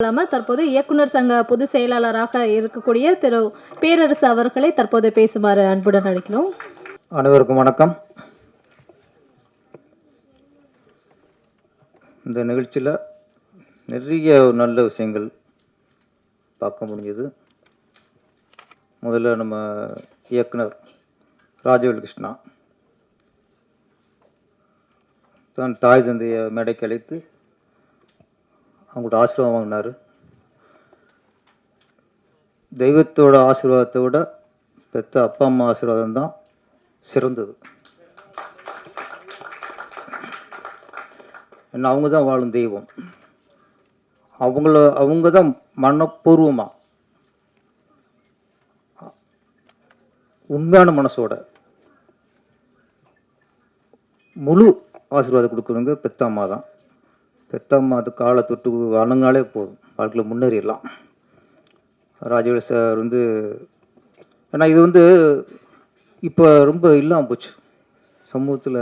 இல்லாமல் தற்போது இயக்குனர் சங்க பொதுச் செயலாளராக இருக்கக்கூடிய திரு பேரரசு அவர்களை தற்போது பேசுமாறு அன்புடன் அழைக்கிறோம். அனைவருக்கும் வணக்கம். இந்த நிகழ்ச்சியில் நிறைய நல்ல விஷயங்கள் பார்க்க முடிஞ்சது. முதல்ல நம்ம இயக்குனர் ராஜவேல் கிருஷ்ணா தான் தாய் தந்தையை மேடைக்கு அழைத்து அவங்கள்ட்ட ஆசீர்வாதம் வாங்கினார். தெய்வத்தோட ஆசீர்வாதத்தை விட பெத்த அப்பா அம்மா ஆசீர்வாதம் தான் சிறந்தது. ஏன்னா அவங்க தான் வாழும் தெய்வம். அவங்கள அவங்க தான் மனப்பூர்வமாக உண்மையான மனசோட முழு ஆசீர்வாதம் கொடுக்குறவங்க பெத்த அம்மா தான். பெத்தம்மா அது காலை தொட்டு வணங்காலே போதும். வாழ்க்கையில் முன்னேறிடலாம். ராஜவேல் சார் வந்து ஏன்னா இது வந்து இப்போ ரொம்ப இல்லாமல் போச்சு. சமூகத்தில்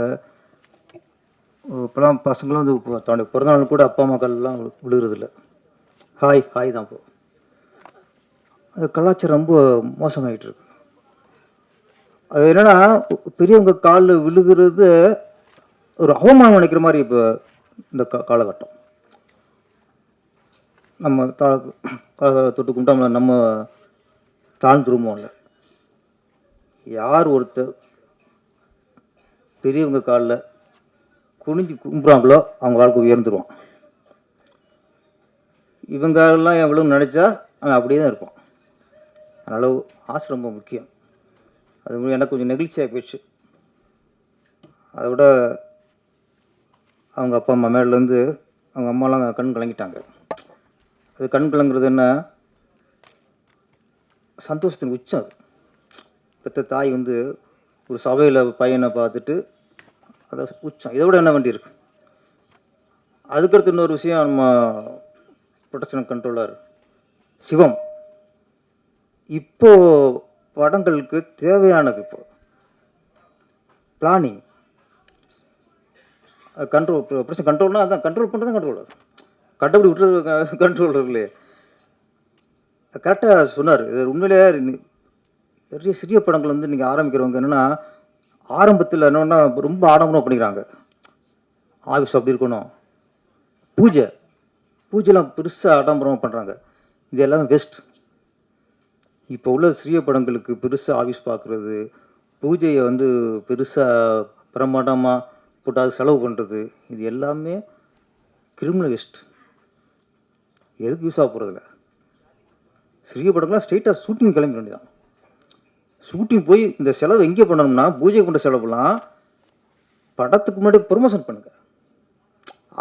இப்போலாம் பசங்களும் வந்து இப்போ தன்னுடைய பிறந்தநாள் கூட அப்பா அம்மாக்கள்லாம் விழுகிறதில்ல ஹாய் ஹாய் தான் இப்போ. அது கலாச்சாரம் ரொம்ப மோசமாகிட்டு இருக்கு. அது என்னென்னா பெரியவங்க காலில் விழுகிறது ஒரு அவமானம் நினைக்கிற மாதிரி இப்போ இந்த கா காலகட்டம். நம்ம தா கால தொட்டு கும்பிட்டா நம்ம தாழ்ந்துருமோம்ல யார் ஒருத்தர் பெரியவங்க காலில் குனிஞ்சு கும்பிட்றாங்களோ அவங்க வாழ்க்கை உயர்ந்துருவான். இவங்க எல்லாம் எவ்வளோ நினச்சா அவன் அப்படியே தான் இருப்பான். அதனால் ஆசை ரொம்ப முக்கியம். அது எனக்கு கொஞ்சம் நெகிழ்ச்சியாக போயிடுச்சு அதை விட அவங்க அப்பா அம்மா மேலேருந்து அவங்க அம்மாலாம் கண் கலங்கிட்டாங்க. அது கண் கலங்குறது என்ன? சந்தோஷத்தின் உச்சம் அது. பெத்த தாய் வந்து ஒரு சபையில் பையனை பார்த்துட்டு அதை உச்சம். இதை விட என்ன வேண்டி இருக்கு? அதுக்கடுத்து இன்னொரு விஷயம் நம்ம ப்ரொடக்ஷன் கண்ட்ரோலர் சிவம். இப்போ படங்களுக்கு தேவையானது இப்போ. பிளானிங் கண்ட்ரோல் பிரச்சனை கண்ட்ரோல்னா அதான் கண்ட்ரோல் பண்ணுறது கண்ட்ரோலர் கட்டப்படி விட்டுறது கண்ட்ரோலர் இல்லையே கரெக்டாக சொன்னார். இது உண்மையிலேயே நிறைய சிறிய படங்கள் வந்து நீங்கள் ஆரம்பிக்கிறவங்க என்னென்னா ஆரம்பத்தில் என்னென்னா ரொம்ப ஆடம்பரம் பண்ணிக்கிறாங்க. ஆஃபீஸ் அப்படி இருக்கணும். பூஜை. பூஜைலாம் பெருசாக ஆடம்பரமாக பண்ணுறாங்க இது எல்லாமே பெஸ்ட் இப்போ உள்ள சிறிய படங்களுக்கு பெருசாக ஆஃபீஸ் பார்க்குறது பூஜையை வந்து பெருசாக பிரமாண்டமாக போட்டு அது செலவு பண்ணுறது இது எல்லாமே கிரிமினல் வேஸ்ட் எதுக்கு யூஸ் ஆக போகிறதில்ல சிறிய படங்கள்லாம் ஸ்ட்ரெயிட்டாக ஷூட்டிங் கிளம்பி வேண்டியதான் ஷூட்டிங் போய் இந்த செலவு எங்கே பண்ணணும்னா பூஜை கொண்ட செலவுலாம் படத்துக்கு முன்னாடி ப்ரொமோஷன் பண்ணுங்க.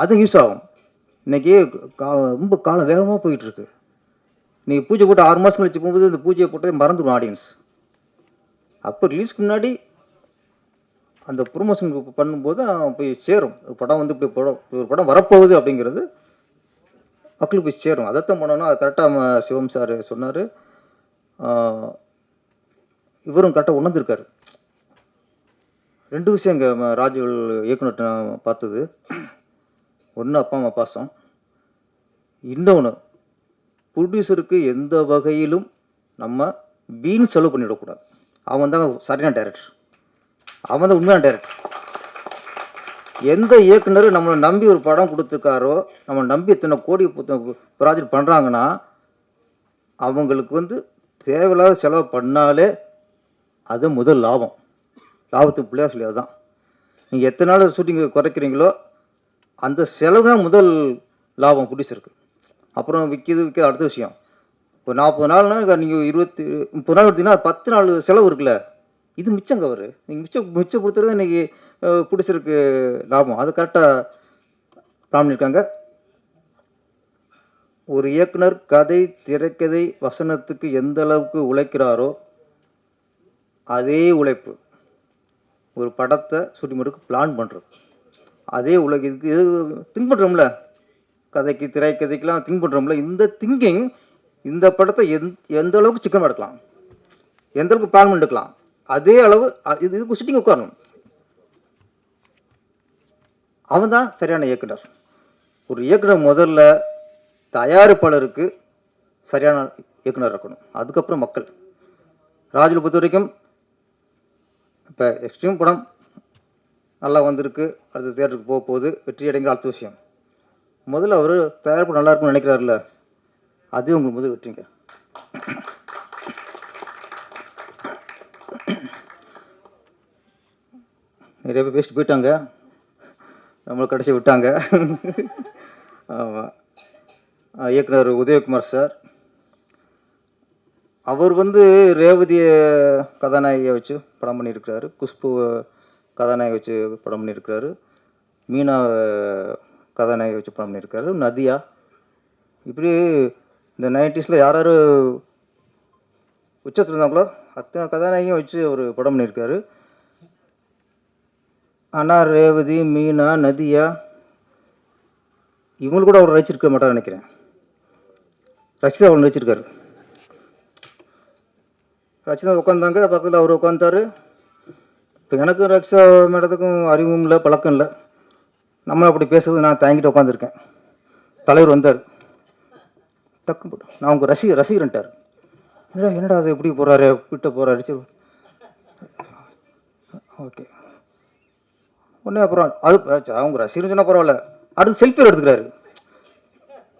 அது யூஸ் ஆகும். இன்றைக்கி கா ரொம்ப காலம் வேகமாக போயிட்டுருக்கு. நீங்கள் பூஜை போட்டு ஆறு மாதம் கழிச்சு போகும்போது இந்த பூஜையை போட்டதே மறந்துடும் ஆடியன்ஸ் அப்போ ரிலீஸ்க்கு முன்னாடி அந்த ப்ரொமோஷன் பண்ணும்போது அவன் போய் சேரும். படம் வந்து இப்படி படம் ஒரு படம் வரப்போகுது அப்படிங்கிறது மக்களுக்கு போய் சேரும். அதைத்தான் பண்ணணும். அது கரெக்டாக சிவம் சார் சொன்னார். இவரும் கரெக்டாக உணர்ந்திருக்காரு. ரெண்டு விஷயம் இங்கே ராஜுவல் இயக்குனர் நான் பார்த்தது. ஒன்று அப்பா அம்மா பாசம். இன்னொன்று ப்ரொடியூசருக்கு எந்த வகையிலும் நம்ம வீண் செலவு பண்ணிவிடக்கூடாது அவன் தான் சரியான டைரக்டர் அவன் தான் உண்மையான டேரக்டர் எந்த இயக்குனரும் நம்மளை நம்பி ஒரு படம் கொடுத்துருக்காரோ நம்ம நம்பி இத்தனை கோடி ப்ராஜெக்ட் பண்ணுறாங்கன்னா அவங்களுக்கு வந்து தேவையில்லாத செலவு பண்ணாலே அது முதல் லாபம். லாபத்துக்கு பிள்ளையா சொல்லி அதுதான். நீங்கள் எத்தனை நாள் ஷூட்டிங் குறைக்கிறீங்களோ அந்த செலவு தான் முதல் லாபம் பிடிச்சிருக்கு. அப்புறம் விற்கிது விற்கிது அடுத்த விஷயம். இப்போ நாற்பது நாள்னா நீங்கள் இருபத்தி முப்பது நாள் எடுத்தீங்கன்னா பத்து நாள் செலவு இருக்குல்ல. இது மிச்சம் கவர் நீங்கள் மிச்சம் மிச்சம் கொடுத்துறது இன்னைக்கு பிடிச்சிருக்கு லாபம். அது கரெக்டாக பிளான் பண்ணியிருக்காங்க ஒரு இயக்குனர் கதை திரைக்கதை வசனத்துக்கு எந்த அளவுக்கு உழைக்கிறாரோ அதே உழைப்பு. ஒரு படத்தை ஷூட்டிங் பிளான் பண்ணுறது அதே உலக இதுக்கு இது திங்க் பண்ணுறோம்ல கதைக்கு திரைக்கதைக்கெலாம் திங்க் பண்ணுறோம்ல இந்த திங்கிங் இந்த படத்தை எந் எந்த அளவுக்கு சிக்கன் எடுக்கலாம் எந்த அளவுக்கு பிளான் பண்ணிக்கலாம் அதே அளவு இது இதுக்கு சிட்டிங் உட்காரணும். அவன் தான் சரியான இயக்குனர். ஒரு இயக்குனர் முதல்ல தயாரிப்பாளருக்கு சரியான இயக்குனர் இருக்கணும். அதுக்கப்புறம் மக்கள். ராஜில் பொறுத்த வரைக்கும் இப்போ எக்ஸ்ட்ரீம் படம் நல்லா வந்திருக்கு. அடுத்த தேட்டருக்கு போக போகுது வெற்றி அடைங்கிற அடுத்த விஷயம். முதல்ல அவர் தயாரிப்பு நல்லா இருக்கும்னு நினைக்கிறாருல்ல அது உங்களுக்கு முதல் வெற்றிங்க. நிறைய பேர் பேசிட்டு போயிட்டாங்க. நம்மளை கடைசி விட்டாங்க. ஆமாம் இயக்குனர் உதயகுமார் சார். அவர் வந்து ரேவதியை கதாநாயகியை வச்சு படம் பண்ணியிருக்கிறாரு. குஷ்பு கதாநாயகி வச்சு படம் பண்ணியிருக்கிறாரு. மீனா கதாநாயகி வச்சு படம் பண்ணியிருக்காரு நதியா. இப்படி இந்த நைன்டிஸில் யார் யார் உச்சத்தில் இருந்தாங்களோ அத்தனை கதாநாயகியும் வச்சு அவர் படம் பண்ணியிருக்காரு அண்ணா ரேவதி மீனா நதியா இவங்களுக்கு கூட அவர் ரசிச்சிருக்க மாட்டார் நினைக்கிறேன். ரசிதா அவர் நடிச்சிருக்காரு ரச்சிதா உட்காந்தாங்க பக்கத்தில் அவர் உட்காந்தாரு இப்போ எனக்கும் ரக்ஷா மேடத்துக்கும் அறிவும் இல்லை பழக்கம் இல்லை. நம்ம அப்படி பேசுறது நான் தயங்கிட்டு உட்காந்துருக்கேன் தலைவர் வந்தார். டக்கு போட்டு நான் உங்கள் ரசிகர் ரசிகர்ன்ட்டார். என்னடா என்னடா அது எப்படி போகிறாரு கிட்ட போகிறாரு ஓகே. உடனே அப்புறம் அது அவங்க ரசிகர்னு சொன்னால் பரவாயில்ல. அடுத்து செல்ஃபி எடுத்துக்கிறாரு.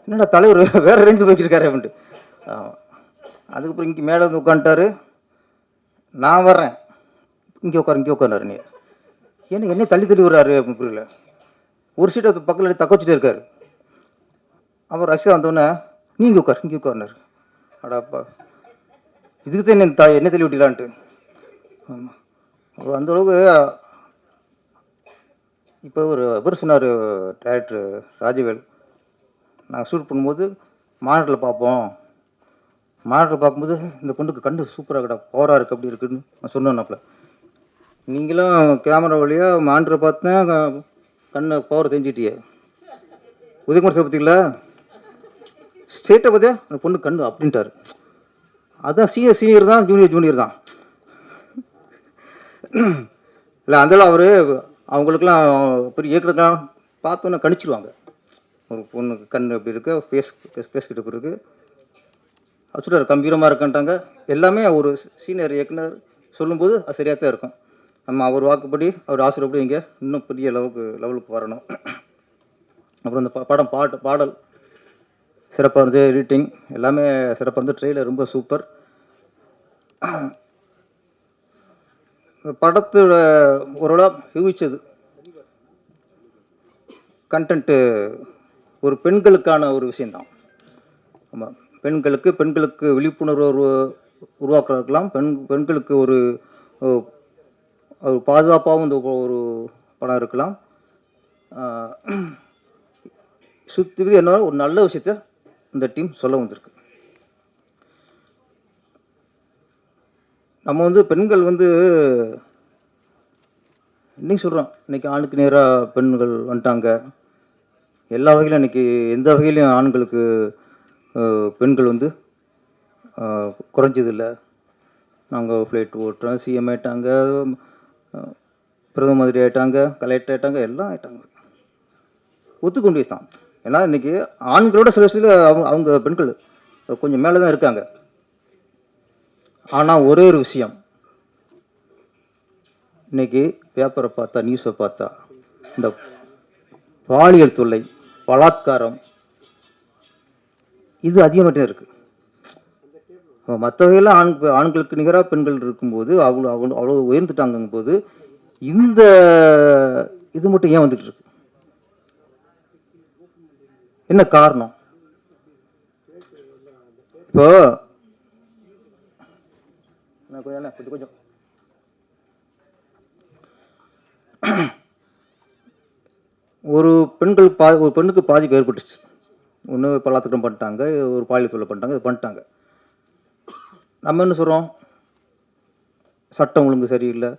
என்னடா தலைவர் வேற ரேஞ்சு போய்க்கிருக்காரு அப்படின்ட்டு. அதுக்கப்புறம் இங்கே மேலே வந்து உட்காந்துட்டாரு. நான் வர்றேன். இங்கே உட்காரு இங்கே உட்காந்தாரு நீ ஏன்னா என்ன தள்ளி தள்ளி வர்றாரு அப்படின்னு புரியல. ஒரு சீட்டை பக்கத்தில் தக்க வச்சுட்டே இருக்காரு. அப்புறம் ரக்ஷா வந்தோடனே நீ இங்கே உட்கார் இங்கே உட்கார்னாரு. அடாப்பா இதுக்கு தான் என்ன த என்ன தள்ளி விட்டிலான்ட்டு ஆமாம் அந்தளவுக்கு இப்போ ஒரு இவர் சொன்னார் டேரக்டர் ராஜவேல். நாங்கள் ஷூட் பண்ணும்போது மாநாட்டில் பார்ப்போம். மாநாட்டில் பார்க்கும்போது இந்த பொண்ணுக்கு கண்டு சூப்பராக கடா பவராக இருக்குது அப்படி இருக்குன்னு நான் சொன்னேன்னாப்பில். நீங்களும் கேமரா வழியாக மாண்டரை பார்த்தேன் கண்ணை பவர் தெரிஞ்சிட்டியே. உதயகுமார் சார் பார்த்தீங்களா? ஸ்டேட்டை பார்த்தியா அந்த பொண்ணு கண்ணு அப்படின்ட்டாரு. அதுதான் சீனியர் சீனியர் தான் ஜூனியர் ஜூனியர் தான். இல்லை அந்த அவர் அவங்களுக்குலாம் பெரிய இயக்குறதுலாம் பார்த்தோன்னே கணிச்சிருவாங்க. ஒரு பொண்ணுக்கு கண் எப்படி இருக்கு ஃபேஸ் ஃபேஸ் கிட்ட இருக்குது இருக்கு. அச்சுட்டார் கம்பீரமாக இருக்குன்ட்டாங்க. எல்லாமே ஒரு சீனியர் இயக்குனர் சொல்லும்போது அது சரியாக தான் இருக்கும். நம்ம அவர் வாக்குப்படி அவர் ஆசிரியப்படி இங்கே இன்னும் பெரிய லெவலுக்கு லெவலுக்கு வரணும். அப்புறம் இந்த ப- படம் பாட்டு பாடல் சிறப்பாக இருந்தது எடிட்டிங் எல்லாமே சிறப்பாக இருந்து ட்ரெயிலர் ரொம்ப சூப்பர் படத்தோட ஓரளவு யூகிச்சது. கண்டென்ட்டு ஒரு பெண்களுக்கான ஒரு விஷயந்தான் ஆமாம் பெண்களுக்கு பெண்களுக்கு விழிப்புணர்வு உருவாக்கலாம் உருவாக்குறதுக்கெல்லாம் பெண் பெண்களுக்கு ஒரு ஒரு பாதுகாப்பாகவும் இந்த ஒரு படம் இருக்கலாம். சுற்றி என்ன ஒரு நல்ல விஷயத்த இந்த டீம் சொல்ல வந்திருக்கு. நம்ம வந்து பெண்கள் வந்து இன்னைக்கு சொல்கிறோம் இன்றைக்கி ஆணுக்கு நேராக பெண்கள் வந்துட்டாங்க. எல்லா வகையிலும் இன்றைக்கி எந்த வகையிலையும் ஆண்களுக்கு பெண்கள் வந்து குறைஞ்சதில்லை. நாங்கள் ஃப்ளைட் ஓட்டுறோம் சிஎம் ஆயிட்டாங்க பிரதம மந்திரி ஆயிட்டாங்க கலெக்டர் ஆகிட்டாங்க எல்லாம் ஆகிட்டாங்க ஒத்துக்கொண்டு தான் ஏன்னா இன்னைக்கு ஆண்களோட சில விஷயத்தில் அவங்க அவங்க பெண்கள் கொஞ்சம் மேலே தான் இருக்காங்க. ஆனால் ஒரே ஒரு விஷயம். இன்னைக்கு பேப்பரை பார்த்தா நியூஸை பார்த்தா இந்த பாலியல் தொல்லை பலாத்காரம் இது அதிகமாகிட்டே இருக்குது மற்ற வகையில் ஆண் ஆண்களுக்கு நிகராக பெண்கள் இருக்கும்போது அவ்வளோ அவ்வளோ அவ்வளோ உயர்ந்துட்டாங்கும் போது இந்த இது மட்டும் ஏன் வந்துட்டு இருக்கு? என்ன காரணம்? இப்போ நான் கொஞ்சம் என்ன கொஞ்சம் கொஞ்சம் ஒரு பெண்கள் பா ஒரு பெண்ணுக்கு பாதிப்பு ஏற்பட்டுச்சு. ஒன்று பலாத்திட்டம் பண்ணிட்டாங்க ஒரு பாலியல் தொல்லை பண்ணிட்டாங்க இது பண்ணிட்டாங்க. நம்ம என்ன சொல்கிறோம் சட்டம் ஒழுங்கு சரியில்லை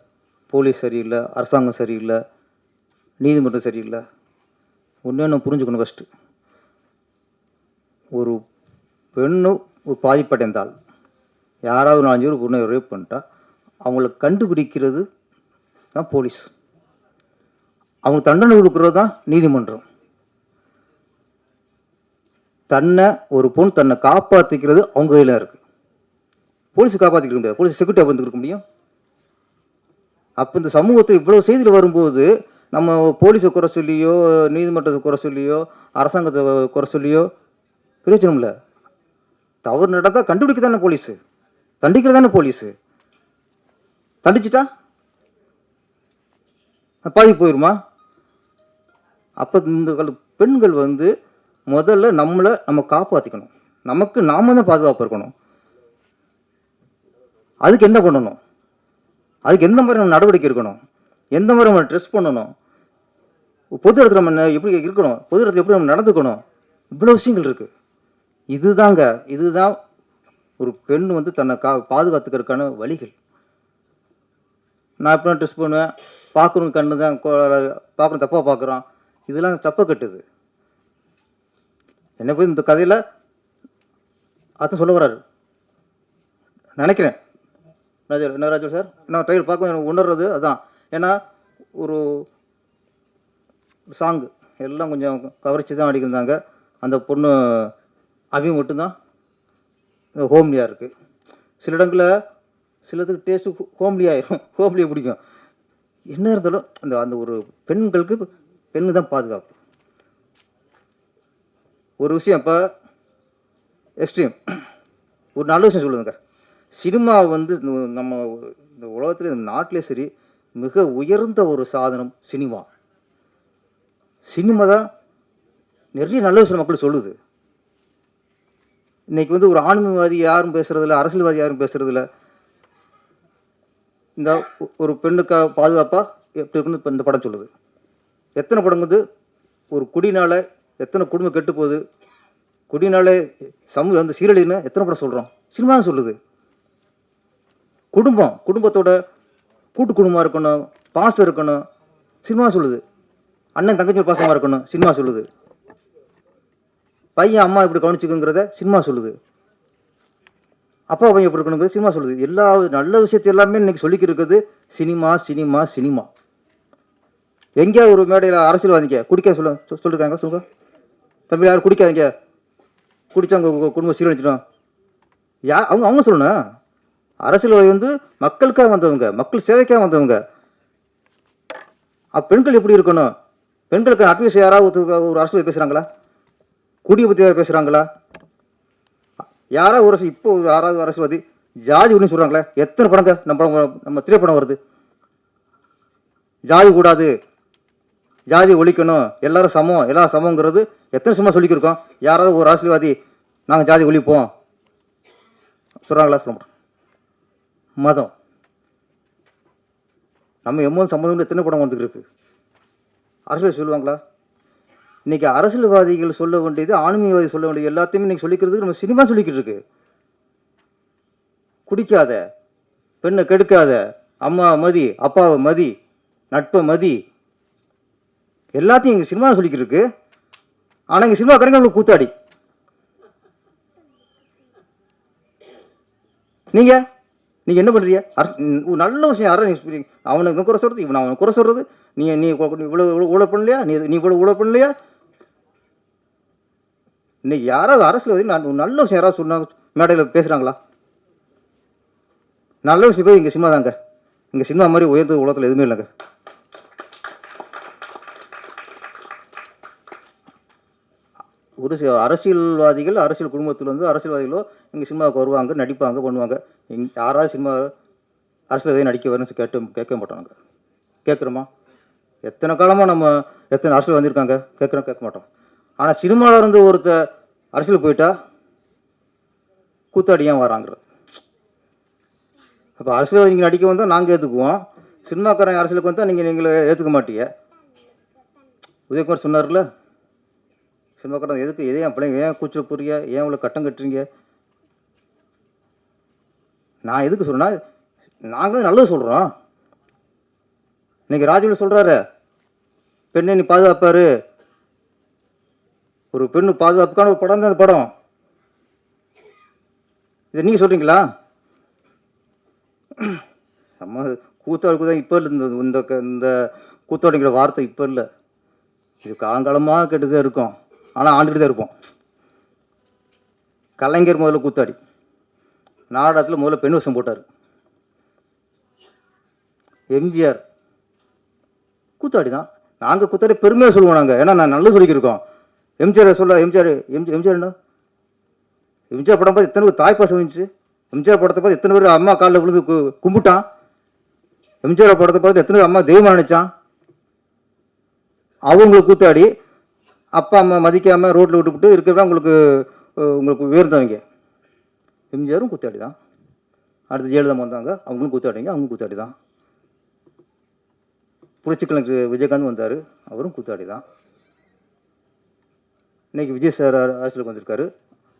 போலீஸ் சரியில்லை அரசாங்கம் சரியில்லை நீதிமன்றம் சரியில்லை. ஒன்றே நம்ம புரிஞ்சுக்கணும் ஃபஸ்ட்டு ஒரு பெண்ணு ஒரு பாதிப்படைந்தால் யாராவது ஒரு நாலஞ்சு பேர் பொண்ணை ரேப் பண்ணிட்டா அவங்கள கண்டுபிடிக்கிறது தான் போலீஸ் அவங்க தண்டனை கொடுக்கறது தான் நீதிமன்றம். தன்னை ஒரு பொண்ணு தன்னை காப்பாற்றிக்கிறது அவங்க கையில் இருக்குது போலீஸ் காப்பாற்றிக்க முடியாது. போலீஸ் செக்யூரிட்டி வந்துருக்க முடியும். அப்போ இந்த சமூகத்தில் இவ்வளோ செய்தியில் வரும்போது நம்ம போலீஸை குறை சொல்லியோ நீதிமன்றத்தை குறை சொல்லியோ அரசாங்கத்தை குறை சொல்லியோ பிரயோஜனம் இல்லை. தவறு நடந்தால் கண்டுபிடிக்க தானே போலீஸு தண்டிக்கிறது தானே போலீஸு? தண்டிச்சிட்டா? பாதி போயிடுமா அப்போ இந்த கால- பெண்கள் வந்து முதல்ல நம்மளை நம்ம காப்பாற்றிக்கணும் நமக்கு நாம தான் பாதுகாப்பு இருக்கணும். அதுக்கு என்ன பண்ணணும்? அதுக்கு எந்த மாதிரி நம்ம நடவடிக்கை இருக்கணும் எந்த மாதிரி நம்ம ட்ரெஸ் பண்ணணும்? பொது இடத்துல நம்ம எப்படி இருக்கணும்? பொது இடத்துல எப்படி நம்ம நடந்துக்கணும்? இவ்வளோ விஷயங்கள் இருக்குது இதுதாங்க இதுதான் ஒரு பெண் வந்து தன்னை கா பாதுகாத்துக்கிறதுக்கான வழிகள். நான் எப்படி ட்ரெஸ் பண்ணுவேன் பார்க்குறவங்க கண்ணு தான் பார்க்குறோம் தப்பாக பார்க்குறான். இதெல்லாம் தப்பை கட்டுது. என்ன போய் இந்த கதையில் அதான் சொல்ல வர்றாரு. நினைக்கிறேன். ராஜா என்ன ராஜா சார்? நான் ட்ரையல் பார்க்க எனக்கு உணர்றது அதான். ஏன்னா ஒரு சாங்கு எல்லாம் கொஞ்சம் கவரிச்சு தான் அடிக்கிறாங்க. அந்த பொண்ணு அவி மட்டும்தான். ஹோம்லியாக இருக்குது சில இடங்களில் சிலதுக்கு டேஸ்ட்டு ஹோம்லி ஆயிரும். ஹோம்லியை பிடிக்கும். என்ன இருந்தாலும் அந்த அந்த ஒரு பெண்களுக்கு பெண்ணு தான் பாதுகாப்பு. ஒரு விஷயம் இப்போ எக்ஸ்ட்ரீம் ஒரு நல்ல விஷயம் சொல்லுதுங்க. சினிமா வந்து நம்ம இந்த உலகத்துல இந்த நாட்டிலே சரி மிக உயர்ந்த ஒரு சாதனம் சினிமா. சினிமா தான் நிறைய நல்ல விஷயம் மக்கள் சொல்லுது. இன்னைக்கு வந்து ஒரு ஆன்மீகவாதி யாரும் பேசுறதில்ல அரசியல்வாதி யாரும் பேசுறதில்ல. இந்த ஒரு பெண்ணுக்கா பாதுகாப்பாக எப்படி இருக்குன்னு இப்போ இந்த படம் சொல்லுது. எத்தனை படம் வந்து ஒரு குடினால எத்தனை குடும்பம் கெட்டு போகுது குடினால சமூகம் வந்து சீரழின்னு எத்தனை படம் சொல்கிறோம் சினிமா சொல்லுது. குடும்பம் குடும்பத்தோட கூட்டு குடும்பமாக இருக்கணும் பாசம் இருக்கணும் சினிமா சொல்லுது. அண்ணன் தங்கச்சி பாசமாக இருக்கணும் சினிமா சொல்லுது. பையன் அம்மா இப்படி கவனிச்சுக்குங்கிறத சினிமா சொல்லுது. அப்பா பையன் எப்படி இருக்கணுங்கிறது சினிமா சொல்லுது. எல்லா நல்ல விஷயத்தை எல்லாமே இன்னைக்கு சொல்லிக்கிட்டு இருக்குது சினிமா சினிமா சினிமா. எங்கேயாவது ஒரு மேடையில் அரசியல்வாதிங்க குடிக்க சொல்ல சொல்லிருக்காங்க சொல்லுங்க. தம்பி யாரும் குடிக்காதீங்க. குடித்தவங்க உங்கள் குடும்பம் சீரழிச்சிடும் யா அவங்க அவங்க சொல்லணும். அரசியல்வாதி வந்து மக்களுக்காக வந்தவங்க மக்கள் சேவைக்காக வந்தவங்க. பெண்கள் எப்படி இருக்கணும்? பெண்களுக்கு அட்வைஸ் யாராவது ஒரு அரசியல் பேசுகிறாங்களா குடியை பற்றி பேசுகிறாங்களா யாராவது ஒரு அரசு இப்போ ஒரு யாராவது அரசுவாதி ஜாதி ஒன்று சொல்கிறாங்களே எத்தனை படங்க நம்ம நம்ம திரைப்படம் வருது? ஜாதி கூடாது ஜாதி ஒழிக்கணும் எல்லாரும் சமம் எல்லாரும் சமங்கிறது எத்தனை சும்மா சொல்லிக்கிருக்கோம்? யாராவது ஒரு அரசியல்வாதி நாங்கள் ஜாதி ஒழிப்போம். சொல்கிறாங்களா சொல்ல மாட்டோம் மதம். நம்ம எம்மோது சம்மந்தம் எத்தனை படம் வந்துருக்கு அரசியல் சொல்லுவாங்களா? இன்னைக்கு அரசியல்வாதிகள் சொல்ல வேண்டியது ஆன்மீகவாதி சொல்ல வேண்டியது எல்லாத்தையுமே இன்னைக்கு சொல்லிக்கிறதுக்கு நம்ம சினிமா சொல்லிக்கிட்டு இருக்கு. குடிக்காத பெண்ணை கெடுக்காத அம்மா மதி அப்பாவை மதி நட்பை மதி எல்லாத்தையும் இங்கே சினிமா சொல்லிக்கிட்டு இருக்கு. ஆனால் இங்கே சினிமா கரைங்களுக்கு கூத்தாடி. நீங்க நீங்க என்ன பண்றீங்க? அரசு- நல்ல விஷயம் யாரும் நீ அவனுக்கு குறை சொல்றது இவன் அவனை குறை சொல்றது நீ நீ இவ்வளோ இவ்வளோ ஊழல் பண்ணலையா? நீ நீ இவ்வளோ ஊழல் பண்ணலையா? இன்னைக்கு யாராவது அரசியல் நான் நல்ல விஷயம் யாராவது சொன்னாங்க மேடையில் பேசுகிறாங்களா நல்ல விஷயம் போய் இங்கே சினிமா தாங்க. இங்கே சினிமா மாதிரி உயர்ந்த உலகத்தில் எதுவுமே இல்லைங்க. ஒரு சில அரசியல்வாதிகள் அரசியல் குடும்பத்தில் வந்து அரசியல்வாதிகளோ இங்கே சினிமாவுக்கு வருவாங்க நடிப்பாங்க பண்ணுவாங்க. இங் யாராவது சினிமா அரசியல்வாதி நடிக்க வரணும்னு கேட்டு கேட்க மாட்டாங்க கேட்குறோமா? எத்தனை காலமாக நம்ம எத்தனை அரசியல் வந்திருக்காங்க? கேட்குறோம் கேட்க மாட்டோம். ஆனால் சினிமாவில் இருந்து ஒருத்தர் அரசியல் போயிட்டா கூத்தாடி ஏன் வராங்கிறது? அப்போ அரசியல் நீங்கள் நடிக்க வந்தால் நாங்கள் ஏற்றுக்குவோம் சினிமாக்காரன் அரசியலுக்கு வந்தால் நீங்கள் நீங்களே ஏற்றுக்க மாட்டீங்க. உதயகுமார் சொன்னார்ல சினிமாக்காரன் எதுக்கு எதே என் பிள்ளைங்க ஏன் கூச்சல் போறீங்க ஏன் இவ்வளோ கட்டம் கட்டுறீங்க? நான் எதுக்கு சொல்கிறேன்னா நாங்கள் நல்லது சொல்கிறோம் இன்றைக்கி ராஜுவில் சொல்கிறாரு பெண்ணை நீ பாதுகாப்பாரு ஒரு பெண்ணு பாதுகாப்புக்கான ஒரு படம் தான் அந்த படம். இதை நீங்கள் சொல்கிறீங்களா நம்ம கூத்தாடுக்கு தான் இப்போ இல்லை இந்த இந்த க- இந்த கூத்தாடிங்கிற வார்த்தை இப்போ இல்லை. இது காலங்காலமாக கேட்டு தான் இருக்கும். ஆனால் ஆண்டுகிட்டு தான் இருப்போம். கலைஞர் முதல்ல கூத்தாடி. நாடகத்தில் முதல்ல பெண் வசம் போட்டார். எம்ஜிஆர். கூத்தாடி தான் நாங்கள் கூத்தாடி பெருமையாக சொல்லுவோம் நாங்கள் ஏன்னா நான் நல்லா சொல்லிக்கிருக்கோம். எம்ஜிஆர் சொல்ல எம்ஜிஆர் எம் எம்ஜிஆர் என்ன? எம்ஜிஆர் படம் பார்த்து எத்தனை பேர் தாய் பாசம் வந்துச்சு எம்ஜிஆர் படத்தை பார்த்து எத்தனை பேர் அம்மா காலில் விழுந்து கும்பிட்டான்? எம்ஜிஆர் படத்தை பார்த்து எத்தனை பேர் அம்மா தெய்வம் நினைச்சான்? அவங்களை கூத்தாடி அப்பா அம்மா மதிக்காமல் ரோட்டில் விட்டுவிட்டு இருக்கிறவங்க உங்களுக்கு உங்களுக்கு உயர்ந்தவங்க. எம்ஜிஆரும் கூத்தாடி தான் அடுத்து ஜெயலலிதா வந்தாங்க அவங்களும் கூத்தாடிங்க அவங்களும் கூத்தாடி தான் புரட்சிக்கலைஞர் விஜயகாந்த் வந்தார் அவரும் கூத்தாடி தான் இன்றைக்கி விஜய் சார் அரசியலுக்கு வந்திருக்காரு.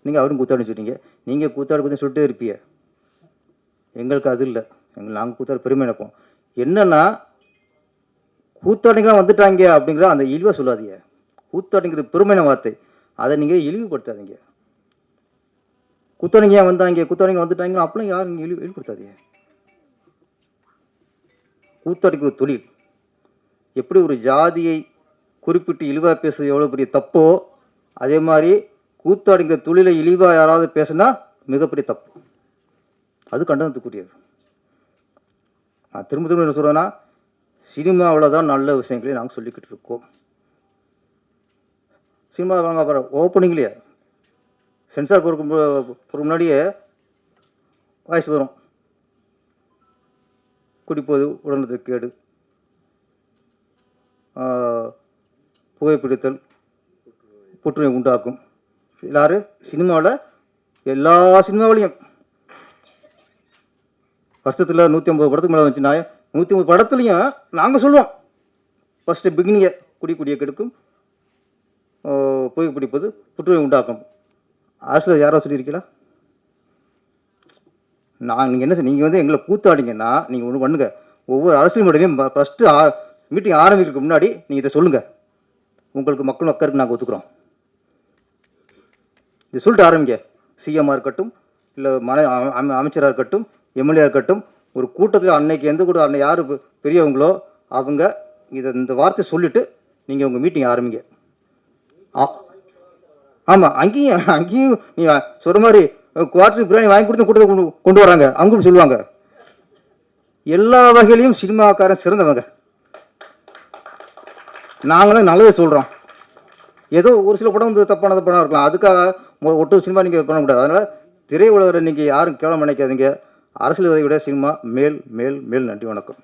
நீங்கள் அவரும் கூத்தாடின்னு சொன்னீங்க நீங்கள் கூத்தாடு கொஞ்சம் சொல்லிட்டே இருப்பீங்க எங்களுக்கு அது இல்லை. எங்கள் நாங்கள் கூத்தாடு பெருமை நினைப்போம் என்னன்னா கூத்தாடிங்களாம் வந்துட்டாங்க அப்படிங்கிற அந்த இழிவாக சொல்லாதீங்க. கூத்தாடிங்கிறது பெருமையான வார்த்தை. அதை நீங்கள் இழிவுபடுத்தாதீங்க. கூத்தாடிங்க ஏன் வந்தாங்க? கூத்தாடிங்க வந்துட்டாங்க அப்பெல்லாம் யாரும் நீங்கள் இழிவு இழிவுபடுத்தாதீங்க. கூத்தாடிக்கிற ஒரு தொழில். எப்படி ஒரு ஜாதியை குறிப்பிட்டு இழிவாக பேசுறது எவ்வளோ பெரிய தப்போ அதே மாதிரி கூத்தாடிங்கிற தொழிலை இழிவாக யாராவது பேசுனா மிகப்பெரிய தப்பு. அது கண்டனத்துக்குரியது நான் திரும்ப திரும்ப என்ன சொல்கிறேன்னா சினிமாவில் தான் நல்ல விஷயங்களை நாங்கள் சொல்லிக்கிட்டு இருக்கோம். சினிமா வாங்க அப்புறம் ஓப்பனிங்லேயே சென்சார் போகிறதுக்கு முன்னாடியே வாய்ஸ் வரும். குடிப்போது உடல்நலத்திற்கு கேடு. புகைப்பிடித்தல். புற்றுநோய் உண்டாக்கும். எல்லாரும் சினிமாவில் எல்லா சினிமாவிலையும். வருஷத்தில் நூற்றி ஐம்பது படத்துக்கு மேலே வந்துச்சுன்னா நூற்றி ஐம்பது படத்துலையும் நாங்கள் சொல்லுவோம். ஃபஸ்ட்டு பிகினிங்கை குடி குடியை கெடுக்கும். புகை பிடிப்பது புற்றுநோய் உண்டாக்கும். அரசில் யாரோ சொல்லியிருக்கீங்களா? நான் நீங்கள் என்ன நீங்கள் வந்து எங்களை கூத்தாடிங்கன்னா நீங்கள் ஒன்று பண்ணுங்கள் ஒவ்வொரு அரசியல் மேடையிலையும் ஃபஸ்ட்டு மீட்டிங் ஆரம்பிக்கிறதுக்கு முன்னாடி நீங்கள் இதை சொல்லுங்கள் உங்களுக்கு மக்கள் மக்களுக்கு நாங்கள் ஒத்துக்குறோம். இது சொல்லிட்டு ஆரம்பிங்க. சிஎம்மாக இருக்கட்டும் இல்லை மன அமை அமைச்சராக இருக்கட்டும் எம்எல்ஏ இருக்கட்டும் ஒரு கூட்டத்தில் அன்னைக்கு எந்த கூட அன்னை யார் பெரியவங்களோ அவங்க இதை இந்த வார்த்தை சொல்லிவிட்டு நீங்கள் உங்கள் மீட்டிங் ஆரம்பிங்க. ஆ- ஆமாம் அங்கேயும் அங்கேயும் நீங்கள் சொல்கிற மாதிரி குவார்டர் பிரியாணி வாங்கி கொடுத்து கூட்டத்தை கொண்டு கொண்டு வராங்க. அவங்களும் சொல்லுவாங்க. எல்லா வகையிலையும் சினிமாக்காரன் சிறந்தவங்க. நாங்களும் நல்லதை சொல்கிறோம் ஏதோ ஒரு சில படம் வந்து தப்பான படம் இருக்கலாம். அதுக்காக ஒட்டு சினிமா நீங்கள் பண்ணக்கூடாது அதனால் திரையுலகரை நீங்கள் யாரும் கேவலம் நினைக்காதீங்க. அரசியல் விட சினிமா மேல் மேல் மேல் நன்றி வணக்கம்.